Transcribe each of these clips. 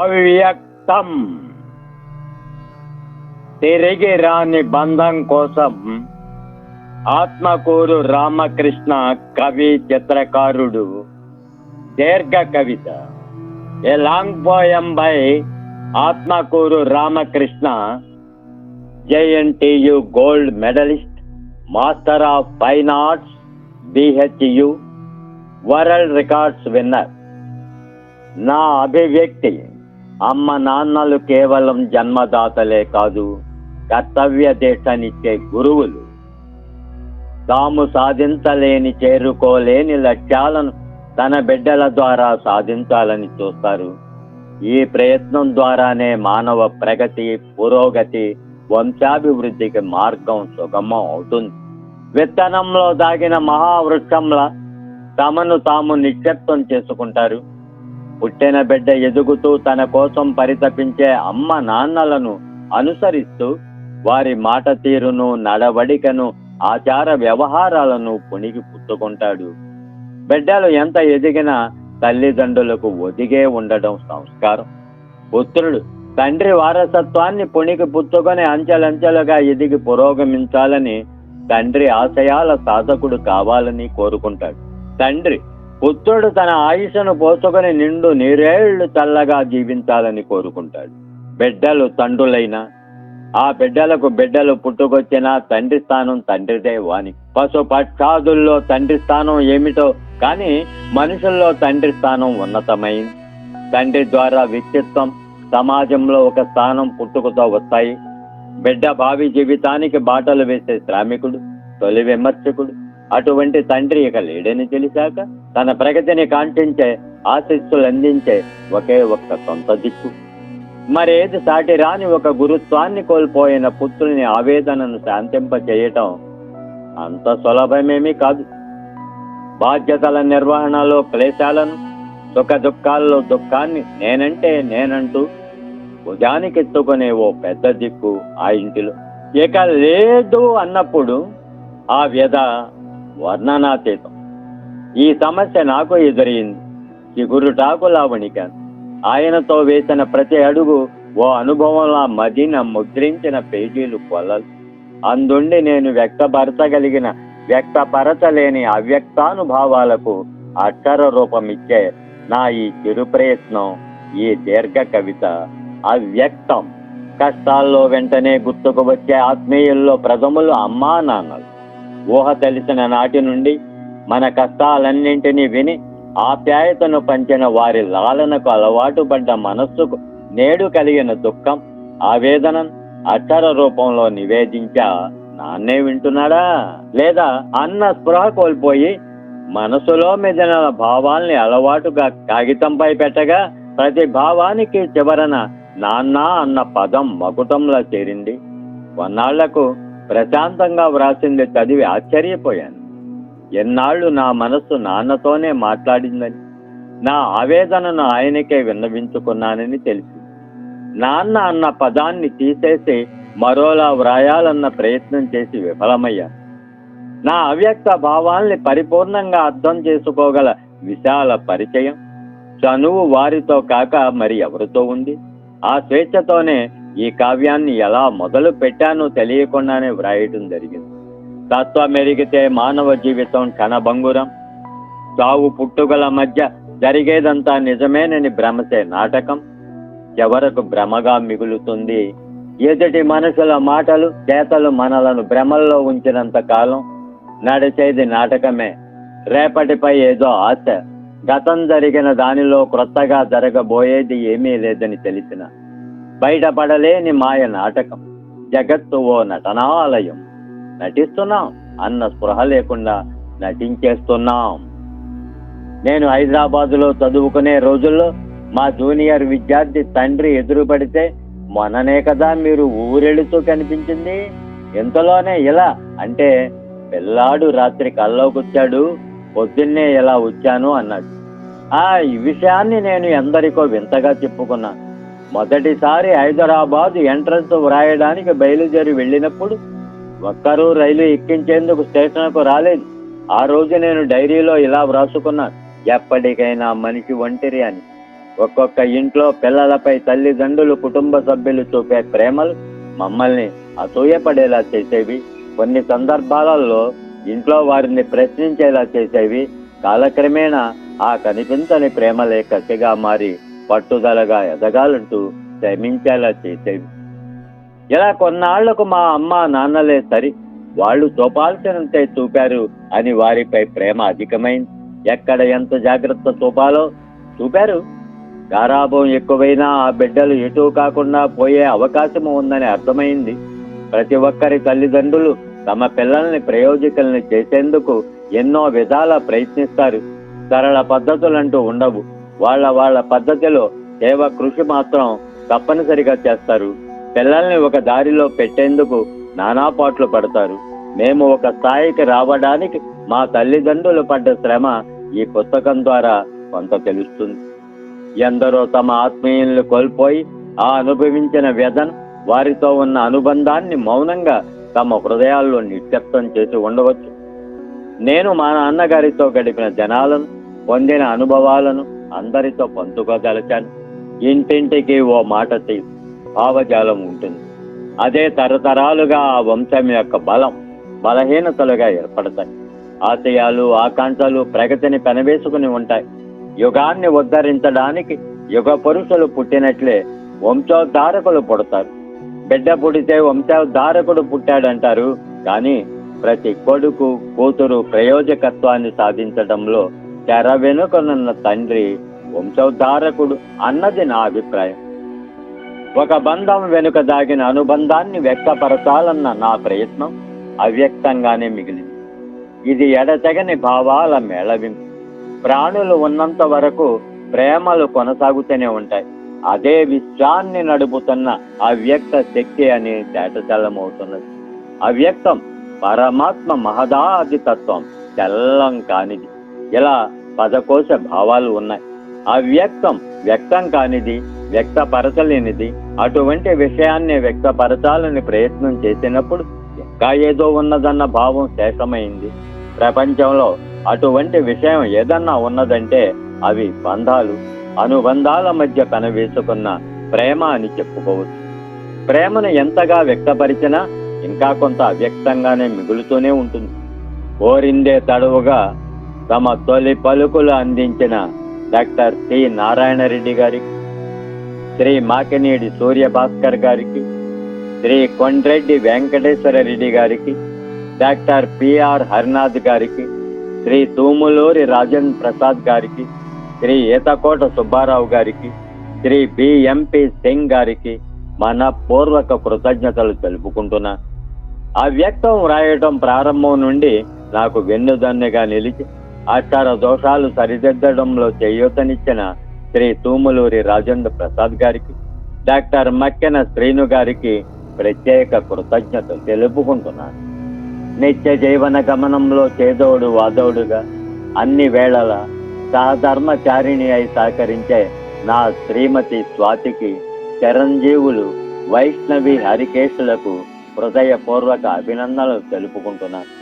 అవ్యక్తం. తిరిగి రాని బంధం కోసం ఆత్మకూరు రామకృష్ణ కవి చిత్రకారుడు దీర్ఘ కవిత. A long poem by Atmakuru Ramakrishna JNTU gold medallist master of fine arts BHU world records winner. నా అభివ్యక్తి అమ్మ నాన్నలు కేవలం జన్మదాతలే కాదు కర్తవ్య దేశానిచ్చే గురువులు. తాము సాధించలేని చేరుకోలేని లక్ష్యాలను తన బిడ్డల ద్వారా సాధించాలని చూస్తారు. ఈ ప్రయత్నం ద్వారానే మానవ ప్రగతి పురోగతి వంశాభివృద్ధికి మార్గం సుగమం అవుతుంది. విత్తనంలో దాగిన మహావృక్షంలా తమను తాము నిక్షిప్తం చేసుకుంటారు. పుట్టిన బిడ్డ ఎదుగుతూ తన కోసం పరితపించే అమ్మ నాన్నలను అనుసరిస్తూ వారి మాట తీరును నడవడికను ఆచార వ్యవహారాలను పుణికి పుచ్చుకుంటాడు బిడ్డలు ఎంత ఎదిగినా తల్లిదండ్రులకు ఒదిగే ఉండడం సంస్కారం. పుత్రుడు తండ్రి వారసత్వాన్ని పుణికి పుచ్చుకొని అంచెలంచెలుగా ఎదిగి పురోగమించాలని తండ్రి ఆశయాల సాధకుడు కావాలని కోరుకుంటాడు. తండ్రి పుత్రుడు తన ఆయుషను పోసుకొని నిండు నీరేళ్ళు చల్లగా జీవించాలని కోరుకుంటాడు. బిడ్డలు తండ్రులైన ఆ బిడ్డలకు బిడ్డలు పుట్టుకొచ్చిన తండ్రి స్థానం తండ్రిదే వాని పశు పక్షాదుల్లో తండ్రి స్థానం ఏమిటో కానీ మనుషుల్లో తండ్రి స్థానం ఉన్నతమైంది తండ్రి ద్వారా వ్యక్తిత్వం సమాజంలో ఒక స్థానం పుట్టుకతో వస్తాయి. బిడ్డ భావి జీవితానికి బాటలు వేసే శ్రామికుడు తొలి విమర్శకుడు అటువంటి తండ్రి ఇక లేడని తెలిసాక తన ప్రగతిని కాంక్షించే ఆశీస్సులు అందించే ఒకే ఒక్క సొంత దిక్కు. మరేది సాటి రాని ఒక గురుత్వాన్ని కోల్పోయిన పుత్రుని ఆవేదనను శాంతింప చేయటం అంత సులభమేమీ కాదు. బాధ్యతల నిర్వహణలో క్లేశాలను సుఖ దుఃఖాల్లో దుఃఖాన్ని నేనంటే నేనంటూ భుజానికెత్తుకునే ఓ పెద్ద దిక్కు ఆ ఇంటిలో. ఇక లేదు అన్నప్పుడు ఆ వ్యధ వర్ణనాతీతం. ఈ సమస్య నాకు ఎదురైంది. చిగురుటాకులా వణికాను ఆయనతో వేసిన ప్రతి అడుగు ఓ అనుభవంలా మదిన ముద్రించిన పేజీలు కొలలు. అందుండి నేను వ్యక్తపరచగలిగిన వ్యక్తపరచలేని అవ్యక్తానుభావాలకు అక్షర రూపం ఇచ్చే నా ఈ చిరు ప్రయత్నం ఈ దీర్ఘ కవిత అవ్యక్తం. కష్టాల్లో వెంటనే గుర్తుకు వచ్చే ఆత్మీయుల్లో ప్రథములు అమ్మా నాన్నలు. ఊహ తెలిసిన నాటి నుండి మన కష్టాలన్నింటినీ విని ఆప్యాయతను పంచిన వారి లాలనకు అలవాటు పడ్డ మనస్సుకు నేడు కలిగిన దుఃఖం ఆవేదన అక్షర రూపంలో నివేదించా నాన్నే వింటున్నాడా? లేదా అన్న స్పృహ కోల్పోయి మనసులో మెదిన భావాల్ని అలవాటుగా కాగితంపై పెట్టగా ప్రతి భావానికి చివరన నాన్న అన్న పదం మకుటంలో చేరింది. కొన్నాళ్ళకు ప్రశాంతంగా వ్రాసింది చదివి ఆశ్చర్యపోయాను. ఎన్నాళ్ళు నా మనస్సు నాన్నతోనే మాట్లాడిందని నా ఆవేదనను ఆయనకే విన్నవించుకున్నానని తెలిసి నాన్న అన్న పదాన్ని తీసేసి మరోలా వ్రాయాలన్న ప్రయత్నం చేసి విఫలమయ్యాను. నా అవ్యక్త భావాల్ని పరిపూర్ణంగా అర్థం చేసుకోగల విశాల పరిచయం చనువు వారితో కాక మరి ఎవరితో ఉంది? ఆ స్వేచ్ఛతోనే ఈ కావ్యాన్ని ఎలా మొదలు పెట్టానో తెలియకుండానే వ్రాయటం జరిగింది. తత్వమెరిగితే మానవ జీవితం క్షణభంగురం చావు పుట్టుగల మధ్య జరిగేదంతా నిజమేనని భ్రమసే నాటకం. ఎవరకు భ్రమగా మిగులుతుంది? ఎదుటి మనుషుల మాటలు చేతలు మనలను భ్రమల్లో ఉంచినంత కాలం నడిచేది నాటకమే. రేపటిపై ఏదో ఆశ. గతం జరిగిన దానిలో క్రొత్తగా జరగబోయేది ఏమీ లేదని తెలిసిన బయటపడలేని మాయ నాటకం. జగత్తు ఓ నటనాలయం. నటిస్తున్నాం. అన్న స్పృహ లేకుండా నటించేస్తున్నాం. నేను హైదరాబాదులో చదువుకునే రోజుల్లో మా జూనియర్ విద్యార్థి తండ్రి ఎదురుపడితే మొన్ననే కదా మీరు ఊరెళుతూ కనిపించింది? ఇంతలోనే ఇలా అంటే పిల్లాడు రాత్రి కల్లోకొచ్చాడు. పొద్దున్నే ఇలా వచ్చాను అన్నాడు. ఆ ఈ విషయాన్ని నేను ఎందరికో వింతగా చెప్పుకున్నాను మొదటిసారి హైదరాబాద్ ఎంట్రన్స్ వ్రాయడానికి బయలుదేరి వెళ్ళినప్పుడు ఒక్కరూ రైలు ఎక్కించేందుకు స్టేషన్కు రాలేదు. ఆ రోజు నేను డైరీలో ఇలా వ్రాసుకున్నాను. ఎప్పటికైనా మనిషి ఒంటరి అని. ఒక్కొక్క ఇంట్లో పిల్లలపై తల్లిదండ్రులు కుటుంబ సభ్యులు చూపే ప్రేమలు మమ్మల్ని అసూయపడేలా చేసేవి. కొన్ని సందర్భాలలో ఇంట్లో వారిని ప్రశ్నించేలా చేసేవి. కాలక్రమేణా ఆ కనిపించని ప్రేమలే కసిగా మారి పట్టుదలగా ఎదగాలంటూ శ్రమించేలా చేసేవి. ఇలా కొన్నాళ్ళకు మా అమ్మ నాన్నలే సరి వాళ్ళు చూపాల్సినంతే చూపారు అని వారిపై ప్రేమ అధికమైంది. ఎక్కడ ఎంత జాగ్రత్త చూపాలో చూపారు. గారాభం ఎక్కువైనా ఆ బిడ్డలు ఎటు కాకుండా పోయే అవకాశం ఉందని అర్థమైంది. ప్రతి ఒక్కరి తల్లిదండ్రులు తమ పిల్లల్ని ప్రయోజకుల్ని చేసేందుకు ఎన్నో విధాల ప్రయత్నిస్తారు. సరళ పద్ధతులంటూ ఉండవు. వాళ్ళ వాళ్ళ పద్ధతిలో సేవ కృషి మాత్రం తప్పనిసరిగా చేస్తారు. పిల్లల్ని ఒక దారిలో పెట్టేందుకు నానాపాట్లు పడతారు. మేము ఒక స్థాయికి రావడానికి మా తల్లిదండ్రులు పడ్డ శ్రమ ఈ పుస్తకం ద్వారా కొంత తెలుస్తుంది. ఎందరో తమ ఆత్మీయులను కోల్పోయి ఆ అనుభవించిన వ్యధను వారితో ఉన్న అనుబంధాన్ని మౌనంగా తమ హృదయాల్లో నిత్యత్వం చేసి ఉండవచ్చు. నేను మా నాన్నగారితో గడిపిన జనాలను పొందిన అనుభవాలను అందరితో పంచుకోగలిచాను ఇంటింటికి ఓ మాట తీ- భావజాలం ఉంటుంది. అదే తరతరాలుగా ఆ వంశం యొక్క బలం బలహీనతలుగా ఏర్పడతాయి. ఆశయాలు ఆకాంక్షలు ప్రగతిని పెనవేసుకుని ఉంటాయి. యుగాన్ని ఉద్ధరించడానికి యుగ పురుషులు పుట్టినట్లే వంశోద్ధారకులు పుడతారు. బిడ్డ పుడితే వంశోద్ధారకుడు పుట్టాడంటారు. కానీ ప్రతి కొడుకు కూతురు ప్రయోజకత్వాన్ని సాధించడంలో తెర వెనుకనున్న తండ్రి వంశోద్ధారకుడు అన్నది నా అభిప్రాయం. ఒక బంధం వెనుక దాగిన అనుబంధాన్ని వ్యక్తపరచాలన్న నా ప్రయత్నం అవ్యక్తంగానే మిగిలింది. ఇది ఎడతెగని భావాల మేళవింపు. ప్రాణులు ఉన్నంత వరకు ప్రేమలు కొనసాగుతూనే ఉంటాయి. అదే విశ్వాన్ని నడుపుతున్న అవ్యక్త శక్తి అని తేటతెల్లమవుతున్నది. అవ్యక్తం పరమాత్మ మహదాది తత్వం తెల్లం కానిది. ఇలా పదకోశ భావాలు ఉన్నాయి. అవ్యక్తం వ్యక్తం కానిది వ్యక్తపరచలేనిది అటువంటి విషయాన్ని వ్యక్తపరచాలని ప్రయత్నం చేసినప్పుడు ఇంకా ఏదో ఉన్నదన్న భావం శేషమైంది. ప్రపంచంలో అటువంటి విషయం ఏదన్నా ఉన్నదంటే అవి బంధాలు అనుబంధాల మధ్య కనవేసుకున్న ప్రేమ అని చెప్పుకోవచ్చు. ప్రేమను ఎంతగా వ్యక్తపరిచినా ఇంకా కొంత అవ్యక్తంగానే మిగులుతూనే ఉంటుంది. కోరిందే తడవుగా తమ తొలి పలుకులు అందించిన డాక్టర్ టి నారాయణ రెడ్డి గారికి శ్రీ మాకినీడి సూర్యభాస్కర్ గారికి శ్రీ కొండ్రెడ్డి వెంకటేశ్వర రెడ్డి గారికి డాక్టర్ పిఆర్ హరినాథ్ గారికి శ్రీ తూములూరి రాజన్ ప్రసాద్ గారికి శ్రీ ఈతకోట సుబ్బారావు గారికి శ్రీ బిఎంపి సింగ్ గారికి మన పూర్వక కృతజ్ఞతలు తెలుపుకుంటున్నా. ఆ వ్యక్తం వ్రాయటం ప్రారంభం నుండి నాకు వెన్నుదన్నుగా నిలిచి ఆచార దోషాలు సరిదిద్దడంలో చేయూతనిచ్చిన శ్రీ తూములూరి రాజేంద్ర ప్రసాద్ గారికి డాక్టర్ మక్కెన శ్రీను గారికి ప్రత్యేక కృతజ్ఞత తెలుపుకుంటున్నాను. నిత్య జీవన గమనంలో చేదోడు వాదోడుగా అన్ని వేళల సహధర్మచారిణి అయి సహకరించే నా శ్రీమతి స్వాతికి చిరంజీవులు వైష్ణవి హరికేశులకు హృదయపూర్వక అభినందనలు తెలుపుకుంటున్నాను.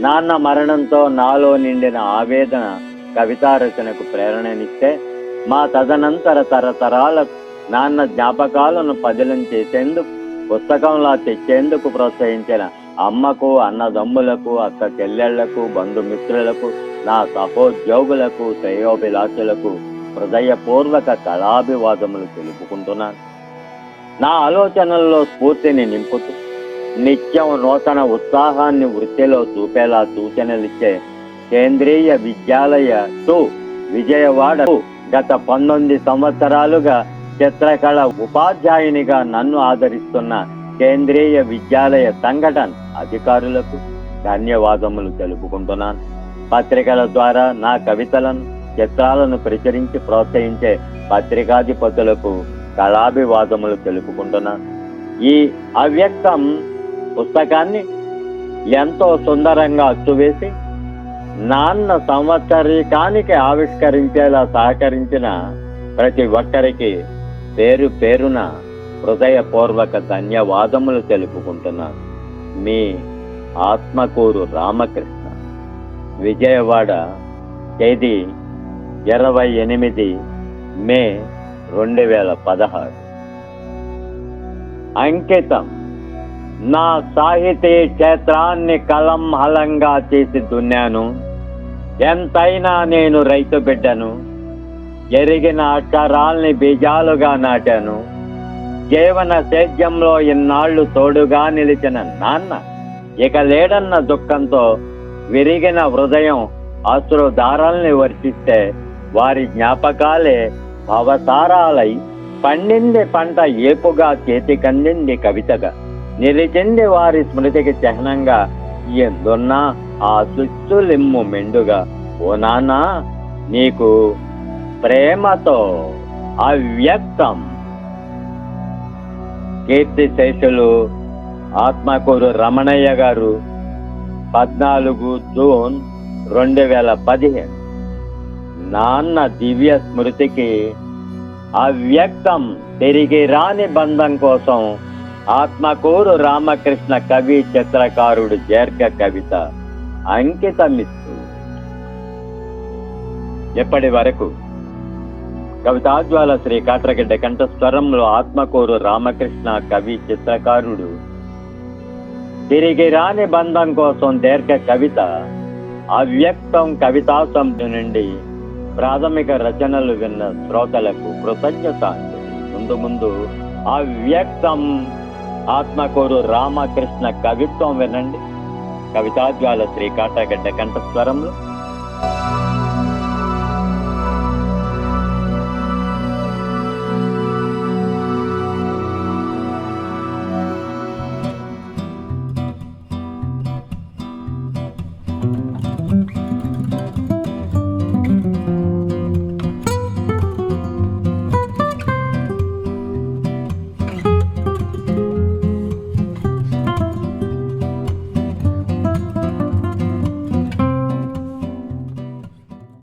నాన్న మరణంతో నాలో నిండిన ఆవేదన కవితా రచనకు ప్రేరణనిస్తే మా తదనంతర తరతరాల నాన్న జ్ఞాపకాలను పదిలం చేసేందుకు పుస్తకంలా తెచ్చేందుకు ప్రోత్సహించిన అమ్మకు అన్నదమ్ములకు అక్క చెల్లెళ్ళకు బంధుమిత్రులకు నా సహోద్యోగులకు శ్రేయోభిలాషులకు హృదయపూర్వక కళాభివాదములు తెలుపుకుంటున్నాను. నా ఆలోచనల్లో స్ఫూర్తిని నింపుతూ నిత్యం నూతన ఉత్సాహాన్ని వృత్తిలో చూపేలా సూచనలిచ్చే కేంద్రీయ విద్యాలయ టు విజయవాడ గత పంతొమ్మిది సంవత్సరాలుగా చిత్రకళ ఉపాధ్యాయునిగా నన్ను ఆదరిస్తున్న కేంద్రీయ విద్యాలయ సంఘటన అధికారులకు ధన్యవాదములు తెలుపుకుంటున్నాను. పత్రికల ద్వారా నా కవితలను చిత్రాలను ప్రచురించి ప్రోత్సహించే పత్రికాధిపతులకు కళాభివాదములు తెలుపుకుంటున్నాను. ఈ అవ్యక్తం పుస్తకాన్ని ఎంతో సుందరంగా అచ్చువేసి నాన్న సంవత్సరీకానికి ఆవిష్కరించేలా సహకరించిన ప్రతి ఒక్కరికి పేరు పేరున హృదయపూర్వక ధన్యవాదములు తెలుపుకుంటున్నాను. మీ ఆత్మకూరు రామకృష్ణ. విజయవాడ తేదీ ఇరవై ఎనిమిది మే రెండు వేల పదహారు. అంకితం. నా సాహితీ క్షేత్రాన్ని కలం హలంగా చేసి దున్నాను. ఎంతైనా నేను రైతు బిడ్డను. ఎరిగిన అక్షరాల్ని బీజాలుగా నాటాను. జీవన సేద్యంలో ఇన్నాళ్ళు తోడుగా నిలిచిన నాన్న ఇక లేడన్న దుఃఖంతో విరిగిన హృదయం అశ్రుధారాల్ని వర్షిస్తే వారి జ్ఞాపకాలే భవసారాలై పండింది పంట ఏపుగా చేతికందింది కవితగా. నిలిచండి వారి స్మృతికి చిహ్నంగా ఎందున్నా ఆ సుచ్చులిమ్ము మెండుగా. ఓ నాన్నా నీకు ప్రేమతో అవ్యక్తం. కీర్తిశేషులు ఆత్మకూరు రమణయ్య గారు పద్నాలుగు జూన్ రెండు వేల పదిహేను. నాన్న దివ్య స్మృతికి అవ్యక్తం తిరిగి రాని బంధం కోసం ఆత్మకూరు రామకృష్ణ కవి చిత్రకారుడు దీర్ఘ కవిత అంకితమిస్తూ. ఎప్పటి వరకు? కవితాజ్వాల శ్రీ కాట్రగడ్డ కంఠస్వరంలో ఆత్మకూరు రామకృష్ణ కవి చిత్రకారుడు. తిరిగి రాని బంధం కోసం దీర్ఘ కవిత అవ్యక్తం కవితా సంస్థ నుండి ప్రాథమిక రచనలు విన్న శ్రోతలకు కృతజ్ఞత ముందు ముందు అవ్యక్తం ఆత్మకూరు రామకృష్ణ కవిత్వం వినండి. కవితాజ్వాల శ్రీ కాటగడ్డ కంఠస్వరంలో